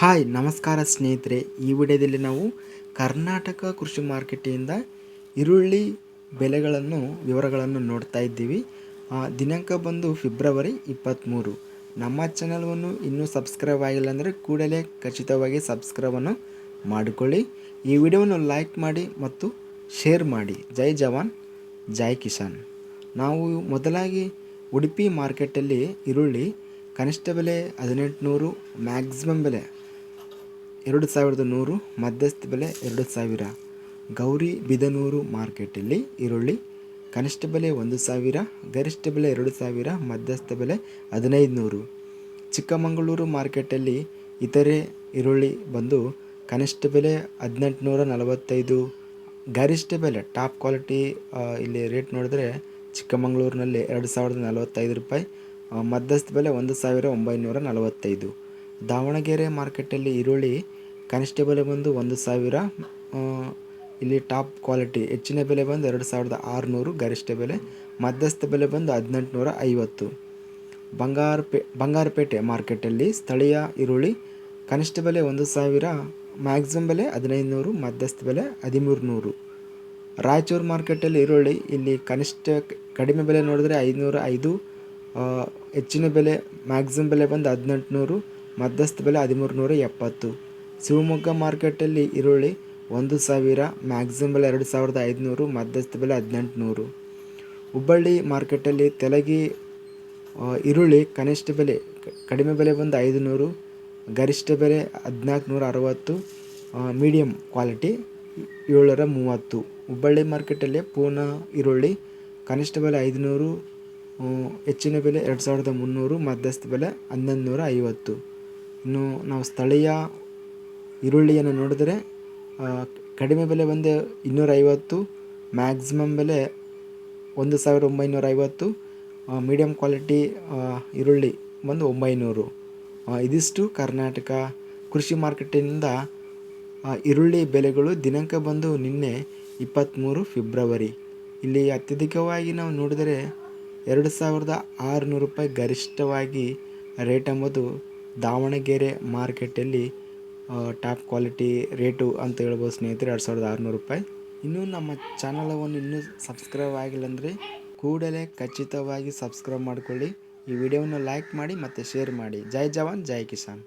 Hi, ನಮಸ್ಕಾರ ಸ್ನೇಹಿತರೆ. ಈ ವಿಡಿಯೋದಲ್ಲಿ ನಾವು ಕರ್ನಾಟಕ ಕೃಷಿ ಮಾರ್ಕೆಟಿಂದ ಈರುಳ್ಳಿ ಬೆಲೆಗಳನ್ನು, ವಿವರಗಳನ್ನು ನೋಡ್ತಾ ಇದ್ದೀವಿ. ದಿನಾಂಕ ಬಂದು ಫೆಬ್ರವರಿ ಇಪ್ಪತ್ತ್ಮೂರು ನಮ್ಮ ಚಾನಲ್ವನ್ನು ಇನ್ನೂ ಸಬ್ಸ್ಕ್ರೈಬ್ ಆಗಿಲ್ಲ ಅಂದರೆ ಕೂಡಲೇ ಖಚಿತವಾಗಿ ಸಬ್ಸ್ಕ್ರೈಬನ್ನು ಮಾಡಿಕೊಳ್ಳಿ. ಈ ವಿಡಿಯೋವನ್ನು ಲೈಕ್ ಮಾಡಿ ಮತ್ತು ಶೇರ್ ಮಾಡಿ. ಜೈ ಜವಾನ್, ಜೈ ಕಿಸಾನ್. ನಾವು ಮೊದಲಾಗಿ ಉಡುಪಿ ಮಾರ್ಕೆಟಲ್ಲಿ ಈರುಳ್ಳಿ ಕನಿಷ್ಠ ಬೆಲೆ ಹದಿನೆಂಟುನೂರು, ಮ್ಯಾಕ್ಸಿಮಮ್ ಬೆಲೆ ಎರಡು ಸಾವಿರದ ನೂರು ಮಧ್ಯಸ್ಥ ಬೆಲೆ ಎರಡು ಸಾವಿರ. ಗೌರಿ ಬಿದನೂರು ಮಾರ್ಕೆಟಲ್ಲಿ ಈರುಳ್ಳಿ. ಕನಿಷ್ಠ ಬೆಲೆ ಒಂದು ಸಾವಿರ. ಗರಿಷ್ಠ ಬೆಲೆ ಎರಡು ಸಾವಿರ. ಮಧ್ಯಸ್ಥ ಬೆಲೆ ಹದಿನೈದು ನೂರು. ಚಿಕ್ಕಮಗಳೂರು ಮಾರ್ಕೆಟಲ್ಲಿ ಇತರೆ ಈರುಳ್ಳಿ ಬಂದು ಕನಿಷ್ಠ ಬೆಲೆ ಹದಿನೆಂಟುನೂರ ನಲವತ್ತೈದು. ಗರಿಷ್ಠ ಬೆಲೆ ಟಾಪ್ ಕ್ವಾಲಿಟಿ ಇಲ್ಲಿ ರೇಟ್ ನೋಡಿದ್ರೆ ಚಿಕ್ಕಮಗಳೂರಿನಲ್ಲಿ ಎರಡು ಸಾವಿರದ ನಲವತ್ತೈದು ರೂಪಾಯಿ ಮಧ್ಯಸ್ಥ ಬೆಲೆ ಒಂದು ಸಾವಿರ ಒಂಬೈನೂರ ನಲವತ್ತೈದು. ದಾವಣಗೆರೆ ಮಾರ್ಕೆಟಲ್ಲಿ ಈರುಳ್ಳಿ ಕನಿಷ್ಠ ಬೆಲೆ ಬಂದು ಒಂದು ಸಾವಿರ ಇಲ್ಲಿ ಟಾಪ್ ಕ್ವಾಲಿಟಿ ಹೆಚ್ಚಿನ ಬೆಲೆ ಬಂದು ಎರಡು ಸಾವಿರದ ಆರುನೂರು, ಗರಿಷ್ಠ ಬೆಲೆ ಮಧ್ಯಸ್ಥ ಬೆಲೆ ಬಂದು ಹದಿನೆಂಟುನೂರ ಐವತ್ತು. ಬಂಗಾರಪೇ ಬಂಗಾರಪೇಟೆ ಮಾರ್ಕೆಟಲ್ಲಿ ಸ್ಥಳೀಯ ಈರುಳ್ಳಿ ಕನಿಷ್ಠ ಬೆಲೆ ಒಂದು ಸಾವಿರ ಮ್ಯಾಕ್ಸಿಮಮ್ ಬೆಲೆ ಹದಿನೈದು ನೂರು ಮಧ್ಯಸ್ಥ ಬೆಲೆ ಹದಿಮೂರು ನೂರು ರಾಯಚೂರು ಮಾರ್ಕೆಟಲ್ಲಿ ಈರುಳ್ಳಿ ಇಲ್ಲಿ ಕನಿಷ್ಠ ಕಡಿಮೆ ಬೆಲೆ ನೋಡಿದ್ರೆ ಐದುನೂರ ಐದು ಹೆಚ್ಚಿನ ಬೆಲೆ ಮ್ಯಾಕ್ಸಿಮಮ್ ಬೆಲೆ ಬಂದು ಹದಿನೆಂಟುನೂರು, ಮಧ್ಯಸ್ಥ ಬೆಲೆ ಹದಿಮೂರು ನೂರ ಎಪ್ಪತ್ತು. ಶಿವಮೊಗ್ಗ ಮಾರ್ಕೆಟಲ್ಲಿ ಈರುಳ್ಳಿ ಒಂದು ಸಾವಿರ ಮ್ಯಾಕ್ಸಿಮಮ್ ಬೆಲೆ ಎರಡು ಸಾವಿರದ ಐದುನೂರು, ಮಧ್ಯಸ್ಥ ಬೆಲೆ ಹದಿನೆಂಟುನೂರು. ಹುಬ್ಬಳ್ಳಿ ಮಾರ್ಕೆಟಲ್ಲಿ ತೆಲಗಿ ಈರುಳ್ಳಿ ಕನಿಷ್ಠ ಬೆಲೆ ಕಡಿಮೆ ಬೆಲೆ ಬಂದು ಐದುನೂರು, ಗರಿಷ್ಠ ಬೆಲೆ ಹದಿನಾಲ್ಕುನೂರ ಅರವತ್ತು ಮೀಡಿಯಮ್ ಕ್ವಾಲಿಟಿ ಏಳರ ಮೂವತ್ತು. ಹುಬ್ಬಳ್ಳಿ ಮಾರ್ಕೆಟಲ್ಲಿ ಪೂನಾ ಈರುಳ್ಳಿ ಕನಿಷ್ಠ ಬೆಲೆ ಐದುನೂರು ಹೆಚ್ಚಿನ ಬೆಲೆ ಎರಡು ಸಾವಿರದ ಮುನ್ನೂರು, ಮಧ್ಯಸ್ಥ ಬೆಲೆ ಹನ್ನೊಂದು ನೂರ ಐವತ್ತು. ಇನ್ನು ನಾವು ಸ್ಥಳೀಯ ಈರುಳ್ಳಿಯನ್ನು ನೋಡಿದರೆ ಕಡಿಮೆ ಬೆಲೆ ಬಂದು ಇನ್ನೂರೈವತ್ತು ಮ್ಯಾಕ್ಸಿಮಮ್ ಬೆಲೆ ಒಂದು ಸಾವಿರ ಒಂಬೈನೂರ ಐವತ್ತು ಮೀಡಿಯಮ್ ಕ್ವಾಲಿಟಿ ಈರುಳ್ಳಿ ಬಂದು ಒಂಬೈನೂರು. ಇದಿಷ್ಟು ಕರ್ನಾಟಕ ಕೃಷಿ ಮಾರ್ಕೆಟಿನಿಂದ ಈರುಳ್ಳಿ ಬೆಲೆಗಳು ದಿನಾಂಕ ಬಂದು ನಿನ್ನೆ ಇಪ್ಪತ್ತ್ಮೂರು ಫೆಬ್ರವರಿ. ಇಲ್ಲಿ ಅತ್ಯಧಿಕವಾಗಿ ನಾವು ನೋಡಿದರೆ ಎರಡು ಸಾವಿರದ ಆರುನೂರು ರೂಪಾಯಿ ಗರಿಷ್ಠವಾಗಿ ರೇಟ್ ಎಂಬುದು ದಾವಣಗೆರೆ ಮಾರ್ಕೆಟಲ್ಲಿ ಟಾಪ್ ಕ್ವಾಲಿಟಿ ರೇಟು ಅಂತ ಹೇಳ್ಬೋದು ಸ್ನೇಹಿತರೆ, ಎರಡು ಸಾವಿರದ ಆರುನೂರು ರೂಪಾಯಿ. ಇನ್ನೂ ನಮ್ಮ ಚಾನಲವನ್ನು ಇನ್ನೂ ಸಬ್ಸ್ಕ್ರೈಬ್ ಆಗಿಲ್ಲ ಅಂದರೆ ಕೂಡಲೇ ಖಚಿತವಾಗಿ ಸಬ್ಸ್ಕ್ರೈಬ್ ಮಾಡಿಕೊಳ್ಳಿ. ಈ ವಿಡಿಯೋವನ್ನು ಲೈಕ್ ಮಾಡಿ ಮತ್ತು ಶೇರ್ ಮಾಡಿ. ಜೈ ಜವಾನ್, ಜೈ ಕಿಸಾನ್.